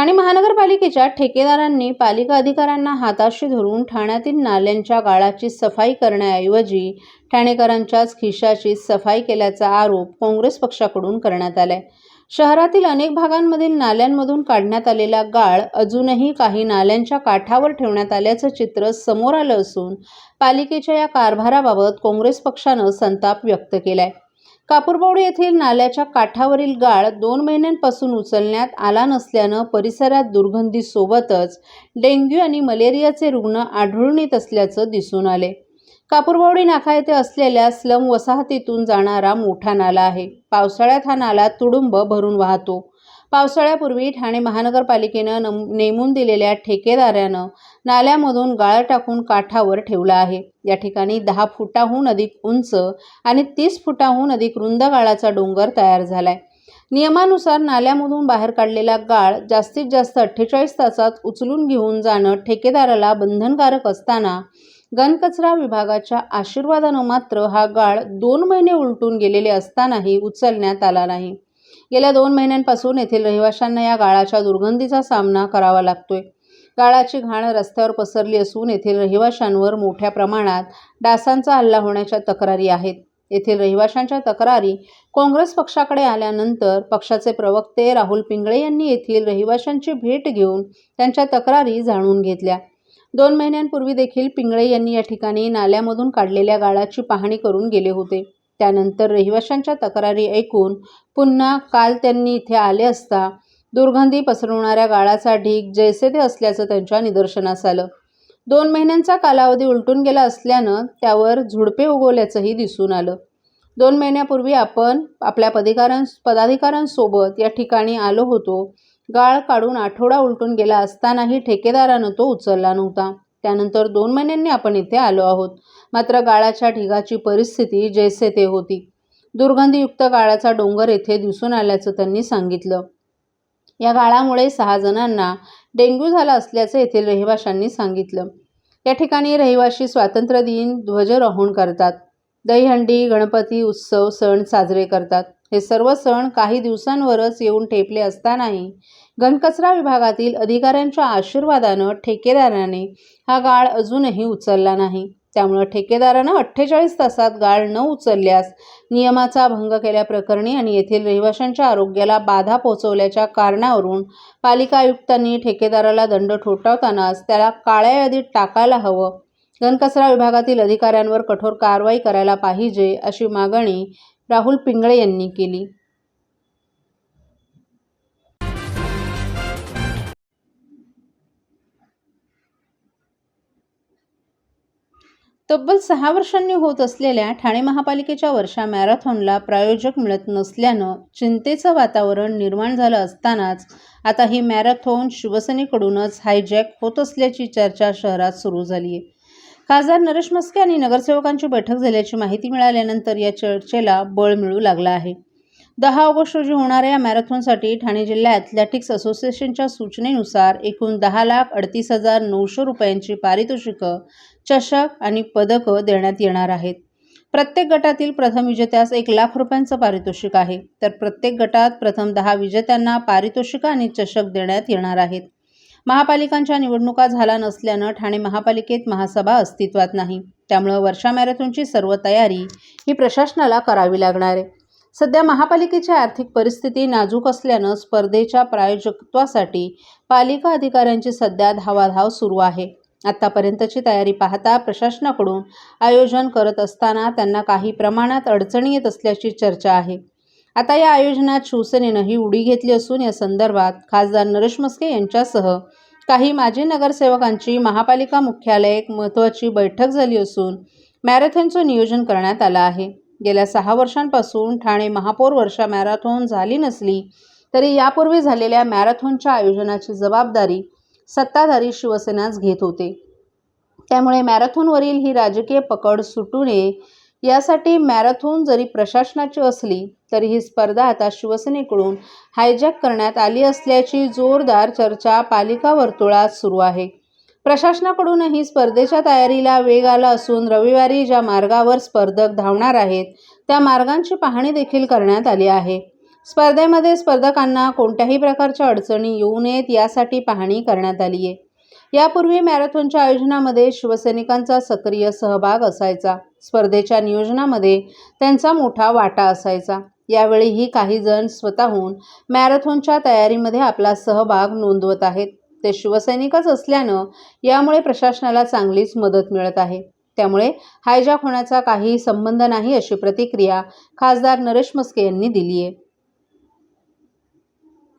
ठाणे महानगरपालिकेच्या ठेकेदारांनी पालिका अधिकाऱ्यांना हाताशी धरून ठाण्यातील नाल्यांच्या गाळाची सफाई करण्याऐवजी ठाणेकरांच्याच खिशाची सफाई केल्याचा आरोप काँग्रेस पक्षाकडून करण्यात आलाय. शहरातील अनेक भागांमधील नाल्यांमधून काढण्यात आलेला गाळ अजूनही काही नाल्यांच्या काठावर ठेवण्यात आल्याचं चित्र समोर आलं असून पालिकेच्या या कारभाराबाबत काँग्रेस पक्षानं संताप व्यक्त केलाय. कापूरबावडी येथील नाल्याच्या काठावरील गाळ दोन महिन्यांपासून उचलण्यात आला नसल्यानं परिसरात दुर्गंधीसोबतच डेंग्यू आणि मलेरियाचे रुग्ण आढळून येत असल्याचं दिसून आले. कापूरबावडी नाका येथे असलेल्या स्लम वसाहतीतून जाणारा मोठा नाला आहे. पावसाळ्यात हा नाला तुडुंब भरून वाहतो. पावसाळ्यापूर्वी ठाणे महानगरपालिकेनं नम नेमून दिलेल्या ठेकेदारानं नाल्यामधून गाळ टाकून काठावर ठेवला आहे. या ठिकाणी दहा फुटाहून अधिक उंच आणि तीस फुटाहून अधिक रुंद गाळाचा डोंगर तयार झालाय. नियमानुसार नाल्यामधून बाहेर काढलेला गाळ जास्तीत जास्त अठ्ठेचाळीस तासात उचलून घेऊन जाणं ठेकेदाराला बंधनकारक असताना घनकचरा विभागाच्या आशीर्वादानं मात्र हा गाळ दोन महिने उलटून गेलेले असतानाही उचलण्यात आला नाही. गेल्या दोन महिन्यांपासून येथील रहिवाशांना या गाळाच्या दुर्गंधीचा सामना करावा लागतोय. गाळाची घाण रस्त्यावर पसरली असून येथील रहिवाशांवर मोठ्या प्रमाणात डासांचा हल्ला होण्याच्या तक्रारी आहेत. येथील रहिवाशांच्या तक्रारी काँग्रेस पक्षाकडे आल्यानंतर पक्षाचे प्रवक्ते राहुल पिंगळे यांनी येथील रहिवाशांची भेट घेऊन त्यांच्या तक्रारी जाणून घेतल्या. दोन महिन्यांपूर्वी देखील पिंगळे यांनी या ठिकाणी नाल्यामधून काढलेल्या गाळाची पाहणी करून गेले होते. त्यानंतर रहिवाशांच्या तक्रारी ऐकून पुन्हा काल त्यांनी इथे आले असता दुर्गंधी पसरवणाऱ्या गाळाचा ढीग जैसे ते असल्याचं त्यांच्या निदर्शनास आलं. दोन महिन्यांचा कालावधी उलटून गेला असल्यानं त्यावर झुडपे उगवल्याचंही दिसून आलं. दोन महिन्यापूर्वी आपण आपल्या पदिकारां पदाधिकाऱ्यांसोबत या ठिकाणी आलो होतो. गाळ काढून आठवडा उलटून गेला असतानाही ठेकेदारानं तो उचलला नव्हता. त्यानंतर दोन महिन्यांनी आपण इथे आलो आहोत. मात्र गाळाच्या ढिगाची परिस्थिती जैसे ते होती. दुर्गंधीयुक्त गाळाचा डोंगर येथे दिसून आल्याचं त्यांनी सांगितलं. या गाळामुळे सहा जणांना डेंग्यू झाला असल्याचं येथील रहिवाशांनी सांगितलं. या ठिकाणी रहिवाशी स्वातंत्र्य दिन ध्वजरोहण करतात. दहीहंडी गणपती उत्सव सण साजरे करतात. हे सर्व सण काही दिवसांवरच येऊन ठेपले असतानाही घनकचरा विभागातील अधिकाऱ्यांच्या आशीर्वादानं ठेकेदाराने हा गाळ अजूनही उचलला नाही. त्यामुळं ठेकेदारानं अठ्ठेचाळीस तासात गाळ न उचलल्यास नियमाचा भंग केल्याप्रकरणी आणि येथील रहिवाशांच्या आरोग्याला बाधा पोहोचवल्याच्या कारणावरून पालिका आयुक्तांनी ठेकेदाराला दंड ठोठावतानाच त्याला काळ्या यादीत टाकायला हवं. घनकचरा विभागातील अधिकाऱ्यांवर कठोर कारवाई करायला पाहिजे अशी मागणी राहुल पिंगळे यांनी केली. तब्बल सहा वर्षांनी होत असलेल्या ठाणे महापालिकेच्या वर्षा मॅरेथॉनला प्रायोजक मिळत नसल्यानं चिंतेचं वातावरण निर्माण झालं असतानाच आता ही मॅरेथॉन शिवसेनेकडूनच हायजॅक होत असल्याची चर्चा शहरात सुरू झाली आहे खासदार नरेश मस्के आणि नगरसेवकांची बैठक झाल्याची माहिती मिळाल्यानंतर या चर्चेला बळ मिळू लागला आहे. दहा ऑगस्ट रोजी होणाऱ्या या मॅरेथॉनसाठी ठाणे जिल्हा ॲथलेटिक्स असोसिएशनच्या सूचनेनुसार एकूण दहा लाख अडतीस हजार नऊशे रुपयांची पारितोषिकं चषक आणि पदकं देण्यात येणार आहेत. प्रत्येक गटातील प्रथम विजेत्यास एक लाख रुपयांचं पारितोषिक आहे. तर प्रत्येक गटात प्रथम दहा विजेत्यांना पारितोषिक आणि चषक देण्यात येणार आहेत. महापालिकांच्या निवडणुका झाला नसल्यानं ठाणे महापालिकेत महासभा अस्तित्वात नाही. त्यामुळं वर्षा मॅरेथॉनची सर्व तयारी ही प्रशासनाला करावी लागणार आहे. सध्या महापालिकेची आर्थिक परिस्थिती नाजूक असल्यानं स्पर्धेच्या प्रायोजकत्वासाठी पालिका अधिकाऱ्यांची सध्या धावाधाव सुरू आहे. आत्तापर्यंतची तयारी पाहता प्रशासनाकडून आयोजन करत असताना त्यांना काही प्रमाणात अडचणी येत असल्याची चर्चा आहे. आता या आयोजनात शिवसेनेनं ही उडी घेतली असून या संदर्भात खासदार नरेश मस्के यांच्यासह काही माजी नगरसेवकांची महापालिका मुख्यालय एक महत्त्वाची बैठक झाली असून मॅरेथॉनचं नियोजन करण्यात आलं आहे. गेल्या सहा वर्षांपासून ठाणे महापौर वर्षा मॅरेथॉन झाली नसली तरी यापूर्वी झालेल्या मॅरेथॉनच्या आयोजनाची जबाबदारी सत्ताधारी शिवसेनाच घेत होते. त्यामुळे मॅरेथॉनवरील ही राजकीय पकड सुटू नये. यासाठी मॅरेथॉन जरी प्रशासनाची असली तरी ही स्पर्धा आता शिवसेनेकडून हायजॅक करण्यात आली असल्याची जोरदार चर्चा पालिका वर्तुळात सुरू आहे. प्रशासनाकडूनही स्पर्धेच्या तयारीला वेग आला असून रविवारी ज्या मार्गावर स्पर्धक धावणार आहेत त्या मार्गांची पाहणी देखील करण्यात आली आहे. स्पर्धेमध्ये स्पर्धकांना कोणत्याही प्रकारच्या अडचणी येऊ नयेत यासाठी पाहणी करण्यात आली आहे यापूर्वी मॅरेथॉनच्या आयोजनामध्ये शिवसैनिकांचा सक्रिय सहभाग असायचा. स्पर्धेच्या नियोजनामध्ये त्यांचा मोठा वाटा असायचा. यावेळीही काही जण स्वतःहून मॅरेथॉनच्या तयारीमध्ये आपला सहभाग नोंदवत आहेत. ते शिवसैनिकच असल्यानं यामुळे प्रशासनाला चांगलीच मदत मिळत आहे. त्यामुळे हायजॅक होण्याचा काही संबंध नाही अशी प्रतिक्रिया खासदार नरेश मस्के यांनी दिली आहे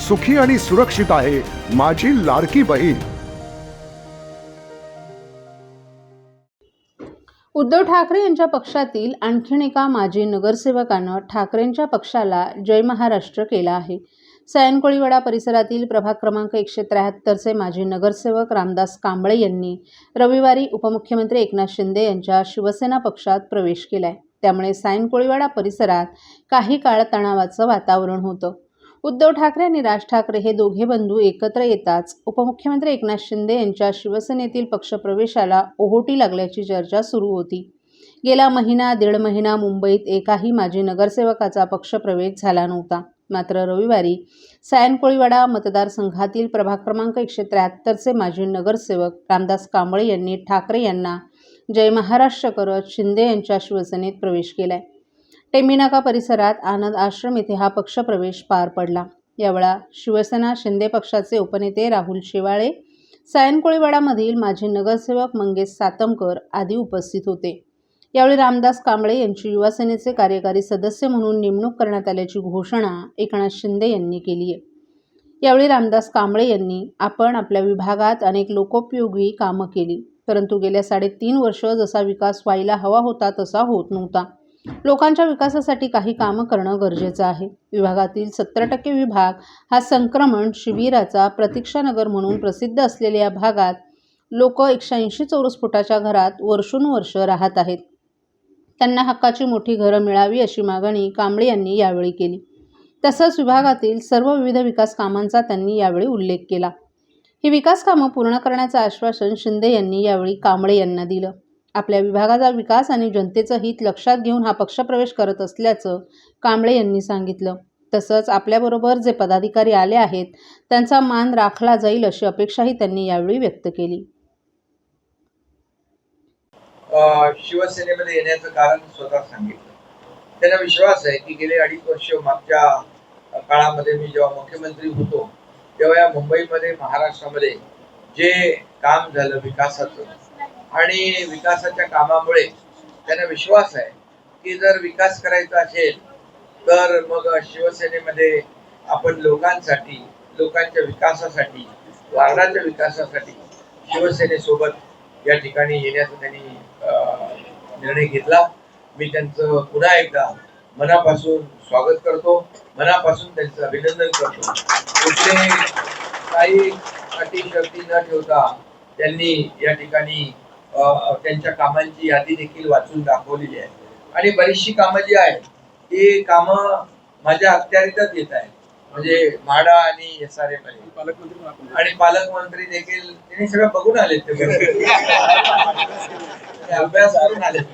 सुखी आणि सुरक्षित आहे माझी लाडकी बहीण. उद्धव ठाकरे यांच्या पक्षातील आणखीन एका माजी नगरसेवकानं ठाकरेंच्या पक्षाला जय महाराष्ट्र केला आहे. सायनकोळीवाडा परिसरातील प्रभाग क्रमांक एकशे त्र्याहत्तरचे माजी नगरसेवक रामदास कांबळे यांनी रविवारी उपमुख्यमंत्री एकनाथ शिंदे यांच्या शिवसेना पक्षात प्रवेश केलाय. त्यामुळे सायनकोळीवाडा परिसरात काही काळ तणावाचं वातावरण होतं. उद्धव ठाकरे आणि राज ठाकरे हे दोघे बंधू एकत्र येताच उपमुख्यमंत्री एकनाथ शिंदे यांच्या शिवसेनेतील पक्षप्रवेशाला ओहोटी लागल्याची चर्चा सुरू होती. गेला महिना दीड महिना मुंबईत एकाही माजी नगरसेवकाचा पक्षप्रवेश झाला नव्हता. मात्र रविवारी सायन कोळीवाडा मतदारसंघातील प्रभाग क्रमांक एकशे त्र्याहत्तरचे माजी नगरसेवक रामदास कांबळे यांनी ठाकरे यांना जय महाराष्ट्र करत शिंदे यांच्या शिवसेनेत प्रवेश केलाय. टेंबिनाका परिसरात आनंद आश्रम येथे हा पक्षप्रवेश पार पडला. यावेळा शिवसेना शिंदे पक्षाचे उपनेते राहुल शेवाळे सायनकोळीवाडामधील माजी नगरसेवक मंगेश सातमकर आदी उपस्थित होते. यावेळी रामदास कांबळे यांची युवासेनेचे कार्यकारी सदस्य म्हणून नेमणूक करण्यात आल्याची घोषणा एकनाथ शिंदे यांनी केली आहे. यावेळी रामदास कांबळे यांनी आपण आपल्या विभागात अनेक लोकोपयोगी कामं केली परंतु गेल्या साडेतीन वर्ष जसा विकास व्हायला हवा होता तसा होत नव्हता. लोकांच्या विकासासाठी काही कामं करणं गरजेचं आहे. विभागातील सत्तर टक्के विभाग हा संक्रमण शिबिराचा प्रतीक्षानगर म्हणून प्रसिद्ध असलेल्या या भागात लोक एकशे ऐंशी चौरस फुटाच्या घरात वर्षोनुवर्ष राहत आहेत. त्यांना हक्काची मोठी घरं मिळावी अशी मागणी कांबळे यांनी यावेळी केली. तसंच विभागातील सर्व विविध विकास कामांचा त्यांनी यावेळी उल्लेख केला. ही विकास कामं पूर्ण करण्याचं आश्वासन शिंदे यांनी यावेळी कांबळे यांना दिलं. आपल्या विभागाचा विकास आणि जनतेचं हित लक्षात घेऊन हा पक्षप्रवेश करत असल्याचं कांबळे यांनी सांगितलं. तसंच आपल्याबरोबर जे पदाधिकारी आले आहेत त्यांचा मान राखला जाईल अशी अपेक्षाही त्यांनी यावेळी व्यक्त केली. शिवसेनेमध्ये येण्याचं कारण स्वतः सांगितलं. त्यांना विश्वास आहे की गेले अडीच वर्ष मागच्या काळामध्ये मी जेव्हा मुख्यमंत्री होतो तेव्हा या मुंबईमध्ये महाराष्ट्रामध्ये जे काम झालं विकासाचं आणि विकासाच्या कामामुळे त्यांना विश्वास आहे की जर विकास करायचा असेल तर मग शिवसेनेमध्ये आपण लोकांसाठी लोकांच्या विकासासाठी वारणाच्या विकासासाठी शिवसेनेसोबत या ठिकाणी येण्याचा त्यांनी अं, निर्णय घेतला. मी त्यांचं पुन्हा एकदा मनापासून स्वागत करतो. मनापासून त्यांचं अभिनंदन करतो. कुठले काही अटी शक्ती न ठेवता त्यांनी या ठिकाणी त्यांच्या कामांची यादी देखील वाचून दाखवलेली आहे. आणि बरीचशी कामं जी आहेत ती कामं माझ्या अखत्यारीतच येत आहेत. म्हणजे म्हाडा आणि एस आर एम आणि पालकमंत्री देखील त्यांनी सगळं बघून आलेत ते. अभ्यास करून आलेत.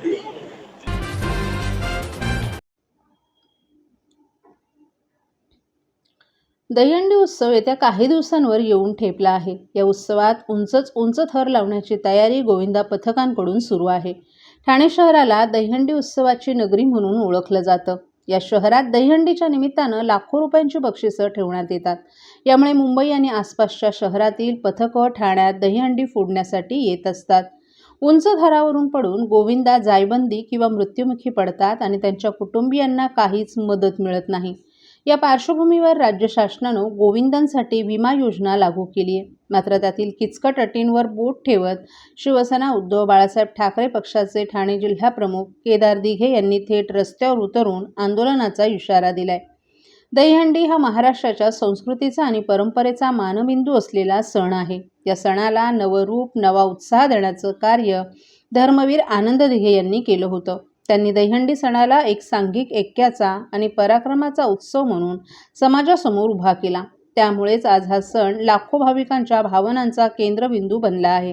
दहीहंडी उत्सव येत्या काही दिवसांवर येऊन ठेपला आहे. या उत्सवात उंचच उंच थर लावण्याची तयारी गोविंदा पथकांकडून सुरू आहे. ठाणे शहराला दहीहंडी उत्सवाची नगरी म्हणून ओळखलं जातं. या शहरात दहीहंडीच्या निमित्तानं लाखो रुपयांची बक्षिसं ठेवण्यात येतात. यामुळे मुंबई आणि आसपासच्या शहरातील पथकं ठाण्यात दहीहंडी फोडण्यासाठी येत असतात. उंच थरावरून पडून गोविंदा जायबंदी किंवा मृत्युमुखी पडतात आणि त्यांच्या कुटुंबियांना काहीच मदत मिळत नाही. या पार्श्वभूमीवर राज्य शासनानं गोविंदांसाठी विमा योजना लागू केली आहे. मात्र त्यातील किचकट अटींवर बोट ठेवत शिवसेना उद्धव बाळासाहेब ठाकरे पक्षाचे ठाणे जिल्हाप्रमुख केदार दिघे यांनी थेट रस्त्यावर उतरून आंदोलनाचा इशारा दिलाय. दहीहंडी हा महाराष्ट्राच्या संस्कृतीचा आणि परंपरेचा मानबिंदू असलेला सण आहे. या सणाला नवरूप नवा उत्साह देण्याचं कार्य धर्मवीर आनंद दिघे यांनी केलं होतं. त्यांनी दहीहंडी सणाला एक सांघिक ऐक्याचा आणि पराक्रमाचा उत्सव म्हणून समाजासमोर उभा केला. त्यामुळेच आज हा सण लाखो भाविकांच्या भावनांचा केंद्रबिंदू बनला आहे.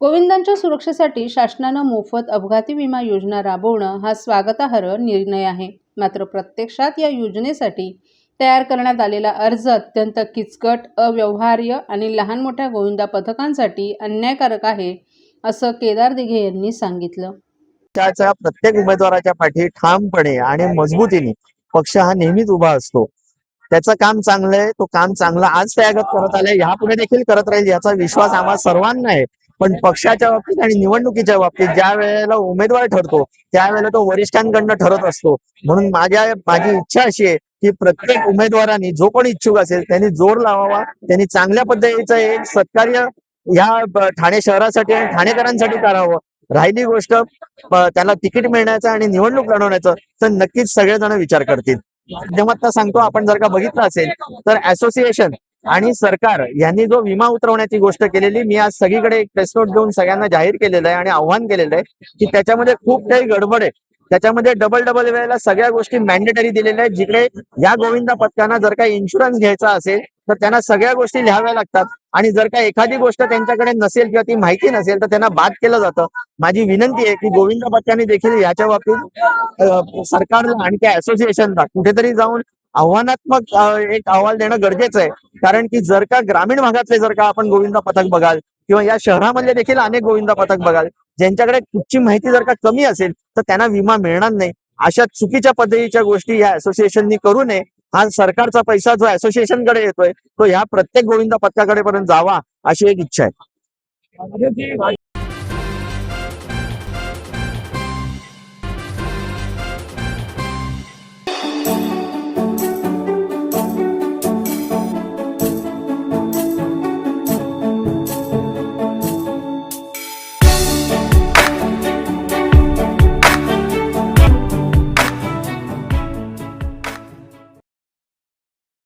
गोविंदांच्या सुरक्षेसाठी शासनानं मोफत अपघाती विमा योजना राबवणं हा स्वागतार्ह निर्णय आहे. मात्र प्रत्यक्षात या योजनेसाठी तयार करण्यात आलेला अर्ज अत्यंत किचकट अव्यवहार्य आणि लहान मोठ्या गोविंदा पथकांसाठी अन्यायकारक आहे असं केदार दिघे यांनी सांगितलं. पक्षाच्या प्रत्येक उमेदवाराच्या पाठी ठामपणे आणि मजबूतीने पक्ष हा नेहमीच उभा असतो. त्याचं काम चांगलं आहे तो काम चांगला आज त्यागत करत आलाय यापुढे देखील करत राहील याचा विश्वास आम्हा सर्वांना आहे. पण पक्षाच्या बाबतीत आणि निवडणुकीच्या बाबतीत ज्या वेळेला उमेदवार ठरतो त्यावेळेला तो वरिष्ठांकडनं ठरत असतो. म्हणून माझ्या माझी इच्छा अशी आहे की प्रत्येक उमेदवारांनी जो कोणी इच्छुक असेल त्यांनी जोर लावावा त्यांनी चांगल्या पद्धतीचं एक सत्कार्य या ठाणे शहरासाठी आणि ठाणेकरांसाठी करावं. राहिली गोष्ट त्याला तिकीट मिळण्याचं आणि निवडणूक लढवण्याचं तर नक्कीच सगळेजण विचार करतील. माध्यमात सांगतो आपण जर का बघितलं असेल तर असोसिएशन आणि सरकार यांनी जो विमा उतरवण्याची गोष्ट केलेली मी आज सगळीकडे एक प्रेस नोट घेऊन सगळ्यांना जाहीर केलेलं आहे आणि आव्हान केलेलं आहे की त्याच्यामध्ये खूप काही गडबड आहे. त्याच्यामध्ये डबल डबल वेळेला सगळ्या गोष्टी मॅन्डेटरी दिलेल्या आहेत. जिकडे या गोविंदा पथकांना जर काही इन्शुरन्स घ्यायचा असेल तर त्यांना सगळ्या गोष्टी लिहाव्या लागतात. आणि जर का एखादी गोष्ट त्यांच्याकडे नसेल किंवा ती माहिती नसेल तर त्यांना बाद केलं जातं. माझी विनंती आहे की गोविंद पथकांनी देखील याच्या बाबतीत सरकारला आणि त्या असोसिएशनला कुठेतरी जाऊन आव्हानात्मक एक अहवाल देणं गरजेचं आहे. कारण की जर का ग्रामीण भागातले जर का आपण गोविंदा पथक बघाल किंवा या शहरामधले देखील अनेक गोविंदा पथक बघाल ज्यांच्याकडे कुठची माहिती जर का कमी असेल तर त्यांना विमा मिळणार नाही. अशा चुकीच्या पद्धतीच्या गोष्टी या असोसिएशननी करू नये. हा सरकारचा पैसा जो असोसिएशनकडे येतोय तो ह्या प्रत्येक गोविंदा पथकाकडे पर्यंत जावा अशी एक इच्छा आहे.